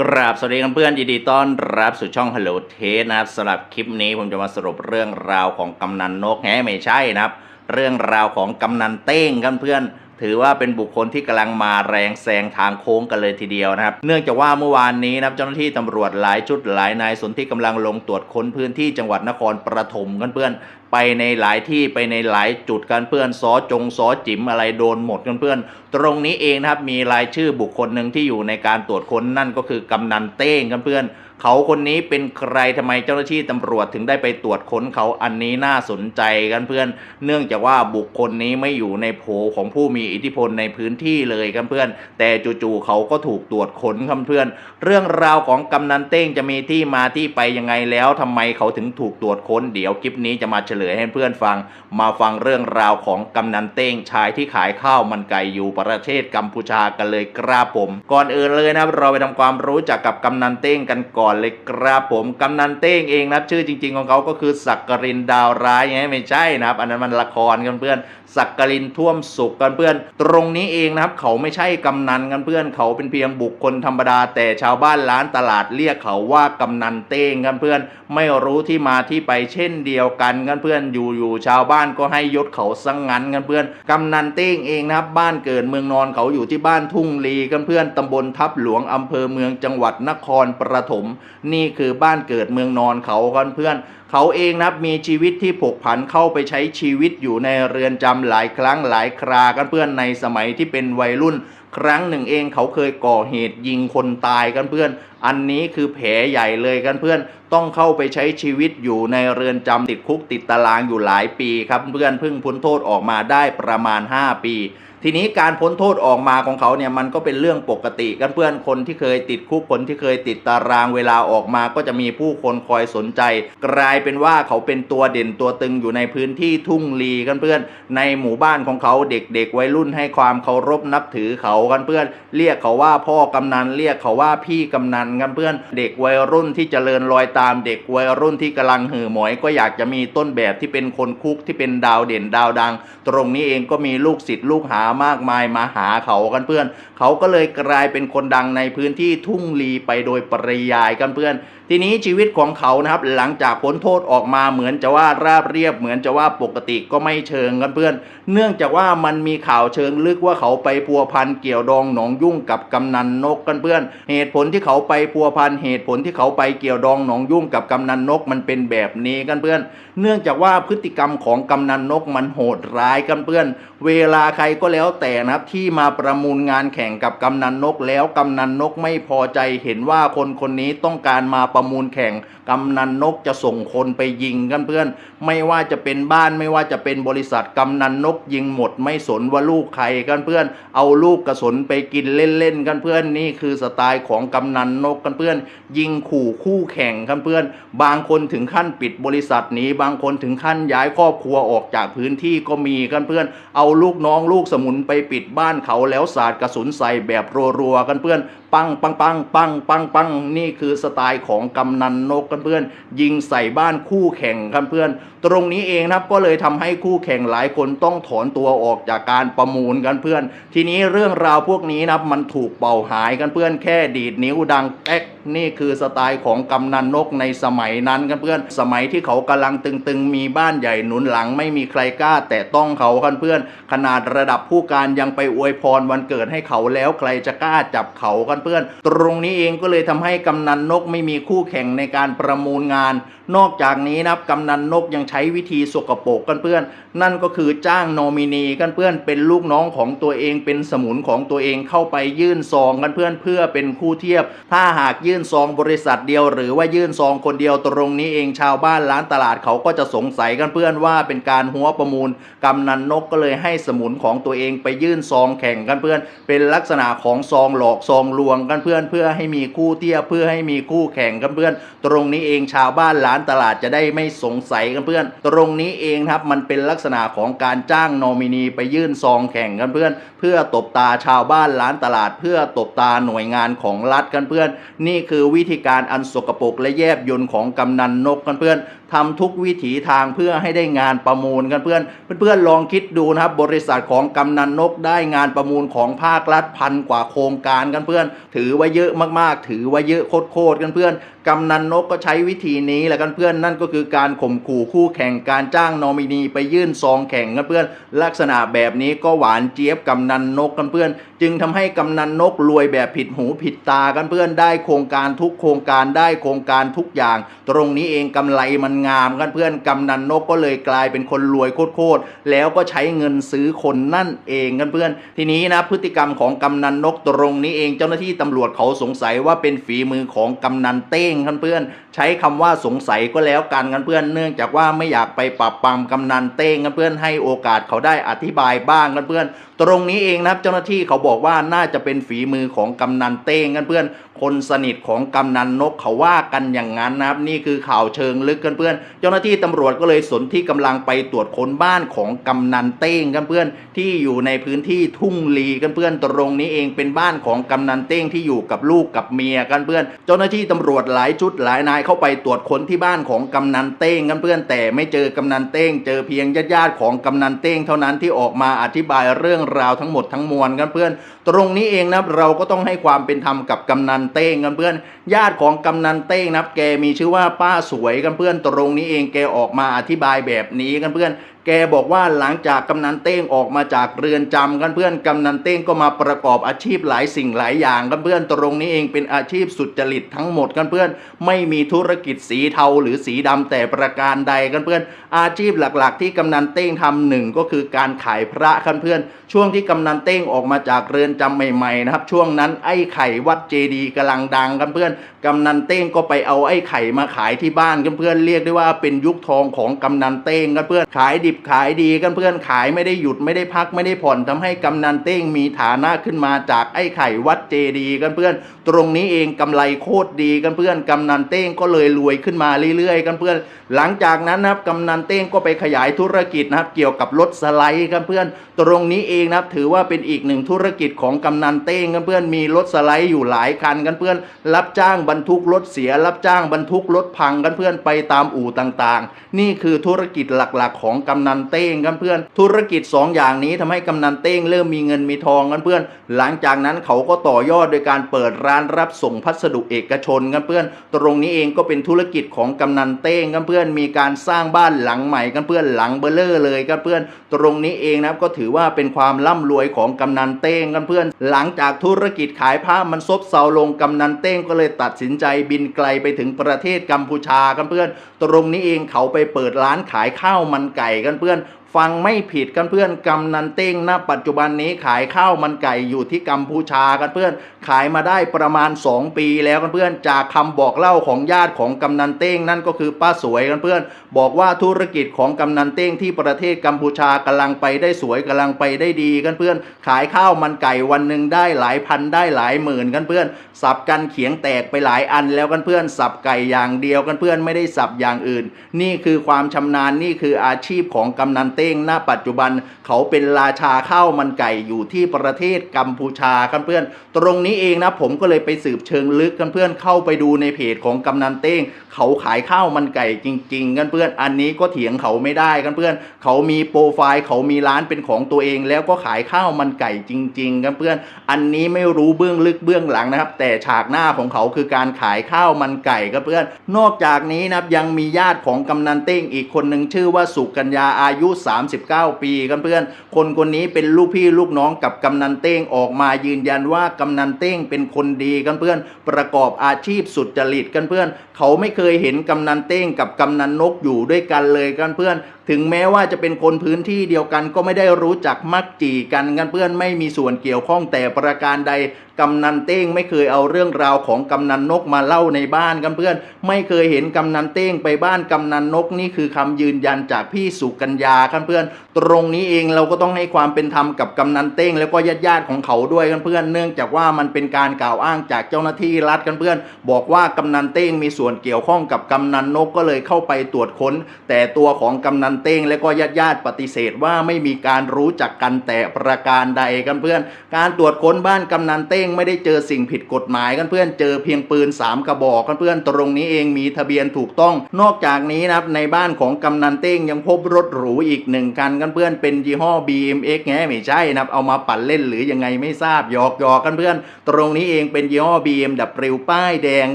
กราบสวัสดีเพื่อนยินดีต้อนรับสู่ช่อง Hello t a s t นะครับสำหรับคลิปนี้ผมจะมาสรุปเรื่องราวของกำนันนกแฮไม่ใช่นะครับ เรื่องราวของกำนันเต้งกันเพื่อนถือว่าเป็นบุคคลที่กำลังมาแรงแซงทางโค้งกันเลยทีเดียวนะครับ เนื่องจากว่าเมื่อวานนี้นะครับเจ้าหน้าที่ตำรวจหลายชุดหลายนายสนที่กำลังลงตรวจค้นพื้นที่จังหวัดนครปฐมกันเพื่อนไปในหลายที่ไปในหลายจุดกันเพื่อนซอจงซอจิ๋มอะไรโดนหมดกันเพื่อน ตรงนี้เองนะครับมีรายชื่อบุคคลหนึ่งที่อยู่ในการตรวจค้นนั่นก็คือกำนันเต้งกันเพื่อน เขาคนนี้เป็นใครทำไมเจ้าหน้าที่ตำรวจถึงได้ไปตรวจค้นเขาอันนี้น่าสนใจกันเพื่อน เนื่องจากว่าบุคคลนี้ไม่อยู่ในโผของผู้มีอิทธิพลในพื้นที่เลยกันเพื่อน แต่จู่ๆเขาก็ถูกตรวจค้นครับเพื่อน เรื่องราวของกำนันเต้งจะมีที่มาที่ไปยังไงแล้วทำไมเขาถึงถูกตรวจค้นเดี๋ยวคลิปนี้จะมาเฉลยให้เพื่อนฟัง มาฟังเรื่องราวของกำนันเต้งชายที่ขายข้าวมันไก่อยู่ประเทศกัมพูชากันเลยครับผม ก่อนอื่นเลยนะครับเราไปทำความรู้จักกับกำนันเต้งกันก่อนเลยครับผมกำนันเต้งเองนะครับชื่อจริง ๆ ของเขาก็คือสักกรินดาวร้ายไงไม่ใช่นะครับอันนั้นมันละครกันเพื่อนสักกรินท่วมสุขกันเพื่อน ตรงนี้เองนะครับเขาไม่ใช่กำนันกันเพื่อน เขาเป็นเพียงบุคคลธรรมดา แต่ชาวบ้านร้านตลาดเรียกเขาว่ากำนันเต้งกันเพื่อน ไม่รู้ที่มาที่ไปเช่นเดียวกันกันเพื่อนอยู่ๆชาวบ้านก็ให้ยศเขาสังงันกันเพื่อนกำนันเต้งเองนะครับบ้านเกิดเมืองนอนเขาอยู่ที่บ้านทุ่งลีกันเพื่อนตำบลทับหลวงอำเภอเมืองจังหวัดนครปฐมนี่คือบ้านเกิดเมืองนอนเขากันเพื่อน เขาเองนับมีชีวิตที่ผกผันเข้าไปใช้ชีวิตอยู่ในเรือนจำหลายครั้งหลายครากันเพื่อนในสมัยที่เป็นวัยรุ่น ครั้งหนึ่งเองเขาเคยก่อเหตุยิงคนตายกันเพื่อนอันนี้คือแผลใหญ่เลยกันเพื่อนต้องเข้าไปใช้ชีวิตอยู่ในเรือนจำติดคุกติดตารางอยู่หลายปีครับเพื่อนเพิ่งพ้นโทษออกมาได้ประมาณ 5 ปี ทีนี้การพ้นโทษออกมาของเขาเนี่ยมันก็เป็นเรื่องปกติกันเพื่อนคนที่เคยติดคุกคนที่เคยติดตารางเวลาออกมาก็จะมีผู้คนคอยสนใจ กลายเป็นว่าเขาเป็นตัวเด่นตัวตึงอยู่ในพื้นที่ทุ่งลีกันเพื่อน ในหมู่บ้านของเขาเด็กๆวัยรุ่นให้ความเคารพนับถือเขากันเพื่อน เรียกเขาว่าพ่อกำนันเรียกเขาว่าพี่กำนันกันเพื่อนเด็กวัยรุ่นที่เจริญรอยตามเด็กวัยรุ่นที่กำลังหือหมอย ก็อยากจะมีต้นแบบที่เป็นคนคุกที่เป็นดาวเด่นดาวดัง ตรงนี้เองก็มีลูกศิษย์ลูกหามากมายมาหาเขากันเพื่อน เขาก็เลยกลายเป็นคนดังในพื้นที่ทุ่งลีไปโดยปริยายกันเพื่อน ทีนี้ชีวิตของเขานะครับหลังจากพ้นโทษออกมาเหมือนจะว่าราบเรียบเหมือนจะว่าปกติก็ไม่เชิงกันเพื่อน เนื่องจากว่ามันมีข่าวเชิงลึกว่าเขาไปพัวพันเกี่ยวดองหนองยุ่งกับกำนันนกกันเพื่อน เหตุผลที่เขาไปพัวพันเหตุผลที่เขาไปเกี่ยวดองหนองยุ่งกับกำนันนกมันเป็นแบบนี้กันเพื่อน เนื่องจากว่าพฤติกรรมของกำนันนกมันโหดร้ายกันเพื่อน เวลาใครก็แล้วแต่นะครับที่มาประมูลงานแข่งกับกำนันนกแล้วกำนันนกไม่พอใจเห็นว่าคนคนนี้ต้องการมาประมูลแข่งกำนันนกจะส่งคนไปยิงกันเพื่อน ไม่ว่าจะเป็นบ้านไม่ว่าจะเป็นบริษัทกำนันนกยิงหมด ไม่สนว่าลูกใครกันเพื่อน เอาลูกกระสนไปกินเล่นๆกันเพื่อนนี่คือสไตล์ของกำนันนกกันเพื่อน ยิงขู่คู่แข่งกันเพื่อน บางคนถึงขั้นปิดบริษัทหนีบางคนถึงขั้นย้ายครอบครัวออกจากพื้นที่ก็มีกันเพื่อน เอาลูกน้องลูกสมุนไปปิดบ้านเขาแล้วสาดกระสุนใส่แบบรัวๆกันเพื่อน ปังปังปังปังปังปังนี่คือสไตล์ของกำนันนกกันเพื่อนยิงใส่บ้านคู่แข่งกันเพื่อน ตรงนี้เองนะครับก็เลยทำให้คู่แข่งหลายคนต้องถอนตัวออกจากการประมูลกันเพื่อน ทีนี้เรื่องราวพวกนี้นะครับมันถูกเป่าหายกันเพื่อนแค่ดีดนิ้วดังแอ๊กนี่คือสไตล์ของกำนันนกในสมัยนั้นกันเพื่อน สมัยที่เขากำลังตึงๆ มีบ้านใหญ่หนุนหลังไม่มีใครกล้า แต่ต้องเขากันเพื่อน ขนาดระดับผู้การยังไปอวยพรวันเกิดให้เขาแล้วใครจะกล้าจับเขากันเพื่อน ตรงนี้เองก็เลยทำให้กำนันนกไม่มีคู่แข่งในการประมูลงาน นอกจากนี้นะครับกำนันนกยังใช้ช้วิธีสกปรกกันเพื่อน นั่นก็คือจ้างโนมินีกันเพื่อนเป็นลูกน้องของตัวเองเป็นสมุนของตัวเองเข้าไปยื่นซองกันเพื่อนเพื่อเป็นคู่เทียบ ถ้าหากยื่นซองบริษัทเดียว หรือว่ายื่นซองคนเดียวตรงนี้เองชาวบ้านร้านตลาดเขาก็จะสงสัยกันเพื่อนว่าเป็นการหัวประมูลกำนันนกก็เลยให้สมุนของตัวเองไปยื่นซองแข่งกันเพื่อน เป็นลักษณะของซองหลอกซองลวงกันเพื่อนเพื่อให้มีคู่เทียบเพื่อให้มีคู่แข่งกันเพื่อน ตรงนี้เองชาวบ้านร้านตลาดจะได้ไม่สงสัยกันเพื่อน ตรงนี้เองครับมันเป็นลักษษณะของการจ้างนอมินีไปยื่นซองแข่งกันเพื่อน เพื่อตบตาชาวบ้านร้านตลาด เพื่อตบตาหน่วยงานของรัฐกันเพื่อน นี่คือวิธีการอันสกปรกและแยบยนต์ของกำนันนกกันเพื่อนทำทุกวิถีทางเพื่อให้ได้งานประมูลกันเพื่อนเพื่อนๆลองคิดดูนะครับบริษัทของกำนันนกได้งานประมูลของภาครัฐพันกว่าโครงการกันเพื่อน ถือว่าเยอะมากๆ ถือว่าเยอะโคตรๆกันเพื่อนกำนันนกก็ใช้วิธีนี้แหละกันเพื่อนนั่นก็คือการข่มขู่คู่แข่งการจ้างนอมินีไปยื่นซองแข่งกันเพื่อน ลักษณะแบบนี้ก็หวานเจี๊ยบกำนันนกกันเพื่อน จึงทำให้กำนันนกรวยแบบผิดหูผิดตากันเพื่อนได้โครงการทุกโครงการได้โครงการทุกอย่าง ตรงนี้เองกำไรมันงามกันเพื่อนกำนันนกก็เลยกลายเป็นคนรวยโคตรๆแล้วก็ใช้เงินซื้อคนนั่นเองกันเพื่อน ทีนี้นะพฤติกรรมของกำนันนกตรงนี้เองเจ้าหน้าที่ตำรวจเขาสงสัยว่าเป็นฝีมือของกำนันเต้งกันเพื่อน ใช้คำว่าสงสัยก็แล้วกันกันเพื่อน เนื่องจากว่าไม่อยากไปปรับปรามกำนันเต้งกันเพื่อนให้โอกาสเขาได้อธิบายบ้างกันเพื่อน ตรงนี้เองนะครับเจ้าหน้าที่เขาบอกว่าน่าจะเป็นฝีมือของกำนันเต้งกันเพื่อน คนสนิทของกำนันนกเขาว่ากันอย่างนั้นนะครับนี่คือข่าวเชิงลึกกันเพื่อน เจ้าหน้าที่ตำรวจก็เลยสนที่กำลังไปตรวจค้นบ้านของกำนันเต้งกันเพื่อนที่อยู่ในพื้นที่ทุ่งลีกันเพื่อนตรงนี้เองเป็นบ้านของกำนันเต้งที่อยู่กับลูกกับเมียกันเพื่อน เจ้าหน้าที่ตำรวจหลายชุดหลายนายเข้าไปตรวจค้นที่บ้านของกำนันเต้งกันเพื่อน แต่ไม่เจอกำนันเต้ง เจอเพียงญาติๆของกำนันเต้ง เท่านั้นที่ออกมาอธิบายเรื่องราวทั้งหมดทั้งมวลกันเพื่อน ตรงนี้เองนะเราก็ต้องให้ความเป็นธรรมกับกำนันเต้งกันเพื่อน ญาติของกำนันเต้งนับแกมีชื่อว่าป้าสวยกันเพื่อนตรงนี้เองแกออกมาอธิบายแบบนี้กันเพื่อน แกบอกว่าหลังจากกำนันเต้งออกมาจากเรือนจำกันเพื่อนกำนันเต้งก็มาประกอบอาชีพหลายสิ่งหลายอย่างกันเพื่อนตรงนี้เองเป็นอาชีพสุจริตทั้งหมดกันเพื่อนไม่มีธุรกิจสีเทาหรือสีดำแต่ประการใดกันเพื่อน อาชีพหลักๆ ที่กำนันเต้งทำหนึ่งก็คือการขายพระกันเพื่อน ช่วงที่กำนันเต้งออกมาจากเรือนจำใหม่ๆนะครับช่วงนั้นไอ้ไข่วัดเจดีกำลังดังกันเพื่อนกำนันเต้งก็ไปเอาไอ้ไข่มาขายที่บ้านกันเพื่อนเรียกได้ว่าเป็นยุคทองของกำนันเต้งกันเพื่อนขายดิบขายดีกันเพื่อนขายไม่ได้หยุดไม่ได้พักไม่ได้ผ่อนทำให้กำนันเต้งมีฐานะขึ้นมาจากไอ้ไข่วัดเจดีกันเพื่อน ตรงนี้เองกำไรโคตรดีกันเพื่อนกำนันเต้งก็เลยรวยขึ้นมาเรื่อยๆ กันเพื่อน หลังจากนั้นนะครับกำนันเต้งก็ไปขยายธุรกิจนะครับเกี่ยวกับรถสไลด์กันเพื่อน ตรงนี้เองนะครับถือว่าเป็นอีกหนึ่งธุรกิจของกำนันเต้งกันเพื่อนมีรถสไลด์อยู่หลายคันกันเพื่อน รับจ้างบรรทุกรถเสีย รับจ้างบรรทุกรถพังกันเพื่อนไปตามอู่ต่างๆ นี่คือธุรกิจหลักๆ ของกำนันเต้งกันเพื่อน ธุรกิจสองอย่างนี้ทำให้กำนันเต้งเริ่มมีเงินมีทองกันเพื่อน หลังจากนั้นเขาก็ต่อยอดโดยการเปิดร้านรับส่งพัสดุเอกชนกันเพื่อน ตรงนี้เองก็เป็นธุรกิจของกำนันเต้งกันเพื่อน มีการสร้างบ้านหลังใหม่กันเพื่อนหลังเบลเลอร์เลยกันเพื่อน ตรงนี้เองนะก็ถือว่าเป็นความร่ำรวยของกำนันเต้งกันเพื่อน หลังจากธุรกิจขายผ้ามันซบเซาลงกำนันเต้งก็เลยตัดสินใจบินไกลไปถึงประเทศกัมพูชากันเพื่อน ตรงนี้เองเขาไปเปิดร้านขายข้าวมันไก่กันเพื่อน ฟังไม่ผิดกันเพื่อนกำนันเต้งณปัจจุบันนี้ขายข้าวมันไก่อยู่ที่กัมพูชากันเพื่อน ขายมาได้ประมาณ 2 ปีแล้วกันเพื่อน จากคำบอกเล่าของญาติของกำนันเต้งนั่นก็คือป้าสวยกันเพื่อน บอกว่าธุรกิจของกำนันเต้งที่ประเทศกัมพูชากำลังไปได้สวยกำลังไปได้ดีกันเพื่อน ขายข้าวมันไก่วันหนึ่งได้หลายพันได้หลายหมื่นกันเพื่อน สับกันเขียงแตกไปหลายอันแล้วกันเพื่อน สับไก่อย่างเดียวกันเพื่อนไม่ได้สับอย่างอื่น นี่คือความชำนาญนี่คืออาชีพของกำนันเต้งณปัจจุบันเขาเป็นราชาข้าวมันไก่อยู่ที่ประเทศกัมพูชากันเพื่อน ตรงนี้เองนะผมก็เลยไปสืบเชิงลึกกันเพื่อนเข้าไปดูในเพจของกำนันเต้ง เขาขายข้าวมันไก่จริง ๆ กันเพื่อน อันนี้ก็เถียงเขาไม่ได้กันเพื่อน เขามีโปรไฟล์เขามีร้านเป็นของตัวเอง แล้วก็ขายข้าวมันไก่จริง ๆ กันเพื่อน อันนี้ไม่รู้เบื้องลึกเบื้องหลังนะครับ แต่ฉากหน้าของเขาคือการขายข้าวมันไก่กันเพื่อน นอกจากนี้นะครับยังมีญาติของกำนันเต้งอีกคนหนึ่งชื่อว่าสุกัญญาอายุ3 39 ปีกันเพื่อน คนคนนี้เป็นลูกพี่ลูกน้องกับกำนันเต้งออกมายืนยันว่ากำนันเต้งเป็นคนดีกันเพื่อน ประกอบอาชีพสุจริตกันเพื่อน เขาไม่เคยเห็นกำนันเต้งกับกำนันนกอยู่ด้วยกันเลยกันเพื่อน ถึงแม้ว่าจะเป็นคนพื้นที่เดียวกันก็ไม่ได้รู้จักมักจีกันกันเพื่อนไม่มีส่วนเกี่ยวข้องแต่ประการใดกำนันเต้งไม่เคยเอาเรื่องราวของกำนันนกมาเล่าในบ้านกันเพื่อน ไม่เคยเห็นกำนันเต้งไปบ้านกำนันนกนี่คือคำยืนยันจากพี่สุกัญญากันเพื่อน ตรงนี้เองเราก็ต้องให้ความเป็นธรรมกับกำนันเต้ง แล้วก็ญาติญาติๆของเขาด้วยกันเพื่อน เนื่องจากว่ามันเป็นการกล่าวอ้างจากเจ้าหน้าที่รัฐกันเพื่อน บอกว่ากำนันเต้งมีส่วนเกี่ยวข้องกับกำนันนกก็เลยเข้าไปตรวจค้น แต่ตัวของกำนันเต้งและก็ญาติญาติปฏิเสธว่าไม่มีการรู้จักกันแต่ประการใดกันเพื่อน การตรวจค้นบ้านกำนันเต้งไม่ได้เจอสิ่งผิดกฎหมายกันเพื่อนเจอเพียงปืนสามกระบอกกันเพื่อนตรงนี้เองมีทะเบียนถูกต้อง นอกจากนี้นะครับในบ้านของกำนันเต้งยังพบรถหรูอีกหนึ่งคันกันเพื่อนเป็นยี่ห้อ BMX แง่ไม่ใช่นะครับเอามาปั่นเล่นหรือยังไงไม่ทราบหยอกหยอกกันเพื่อน ตรงนี้เองเป็นยี่ห้อ BMW ป้ายแดง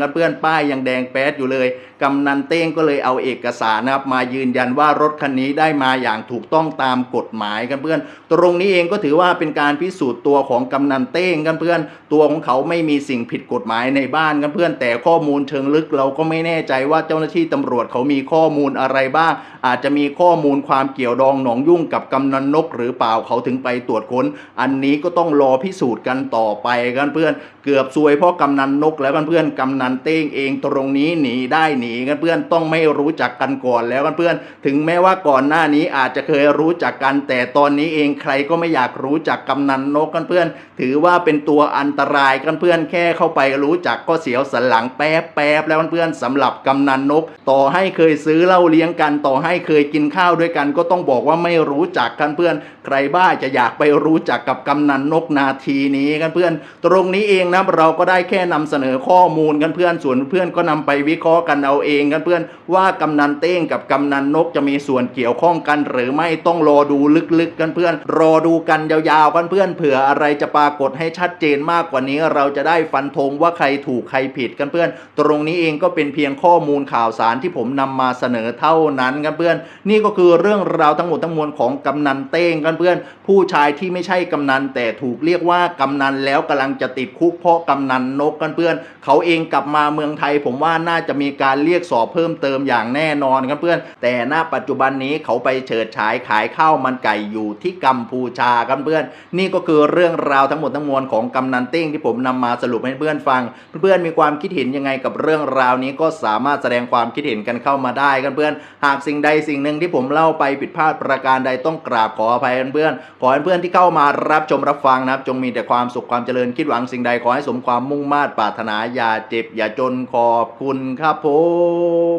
กันเพื่อนป้ายยังแดงแป๊ดอยู่เลยกำนันเต้งก็เลยเอาเอกสารนะครับมายืนยันว่ารถคันนี้ได้มาอย่างถูกต้องตามกฎหมายกันเพื่อน ตรงนี้เองก็ถือว่าเป็นการพิสูจน์ตัวของกำนันเต้งกันเพื่อน ตัวของเขาไม่มีสิ่งผิดกฎหมายในบ้านกันเพื่อน แต่ข้อมูลเชิงลึกเราก็ไม่แน่ใจว่าเจ้าหน้าที่ตำรวจเขามีข้อมูลอะไรบ้าง อาจจะมีข้อมูลความเกี่ยวดองหนองยุ่งกับกำนันนก หรือเปล่าเขาถึงไปตรวจค้น อันนี้ก็ต้องรอพิสูจน์กันต่อไปกันเพื่อน เกือบซวยเพราะกำนันนกแล้วกันเพื่อนกำนันเต้งเองตรงนี้หนีได้หนีกันเพื่อนต้องไม่รู้จักกันก่อนแล้วกันเพื่อน ถึงแม้ว่าก่อนหน้านี้อาจจะเคยรู้จักกัน แต่ตอนนี้เองใครก็ไม่อยากรู้จักกำนันนกกันเพื่อน ถือว่าเป็นตัวอันตรายกันเพื่อนแค่เข้าไปรู้จักก็เสียวสันหลังแป๊บแป๊บแล้วกันเพื่อนสำหรับกำนันนก ต่อให้เคยซื้อเหล้าเลี้ยงกัน ต่อให้เคยกินข้าวด้วยกัน ก็ต้องบอกว่าไม่รู้จักกันเพื่อน ใครบ้าจะอยากไปรู้จักกับกำนันนกนาทีนี้กันเพื่อน ตรงนี้เองนะเราก็ได้แค่นำเสนอข้อมูลกันเพื่อนส่วนเพื่อนก็นำไปวิเคราะห์กันเอาเองกันเพื่อน ว่ากำนันเต้งกับกำนันนกจะมีส่วนเกี่ยวข้องกัน หรือไม่ต้องรอดูลึกๆกันเพื่อน รอดูกันยาวๆกันเพื่อนเผื่ออะไรจะปรากฏให้ชัดเจนมากกว่านี้ เราจะได้ฟันธงว่าใครถูกใครผิดกันเพื่อน ตรงนี้เองก็เป็นเพียงข้อมูลข่าวสารที่ผมนำมาเสนอเท่านั้นกันเพื่อน นี่ก็คือเรื่องราวทั้งหมดทั้งมวลของกำนันเต้งกันเพื่อน ผู้ชายที่ไม่ใช่กำนันแต่ถูกเรียกว่ากำนันแล้วกำลังจะติดคุกเพราะกำนันนกกันเพื่อน เขาเองกลับมาเมืองไทย ผมว่าน่าจะมีการเรียกสอบเพิ่มเติมอย่างแน่นอนกันเพื่อน แต่ณปัจจุบันนี้เขาไปเฉิดฉายขายข้าวมันไก่อยู่ที่กัมพูชากันเพื่อน นี่ก็คือเรื่องราวทั้งหมดทั้งมวลของกำนันเต้งที่ผมนำมาสรุปให้เพื่อนฟัง เพื่อนๆมีความคิดเห็นยังไงกับเรื่องราวนี้ก็สามารถแสดงความคิดเห็นกันเข้ามาได้กันเพื่อน หากสิ่งใดสิ่งหนึ่งที่ผมเล่าไปผิดพลาดประการใดต้องกราบขออภัยเพื่อนขอให้เพื่อนที่เข้ามารับชมรับฟังนะครับ จงมีแต่ความสุขความเจริญคิดหวังสิ่งใดขอให้สมความมุ่งมา่ปรารถนาอย่าเจ็บอย่าจนขอบคุณครับผ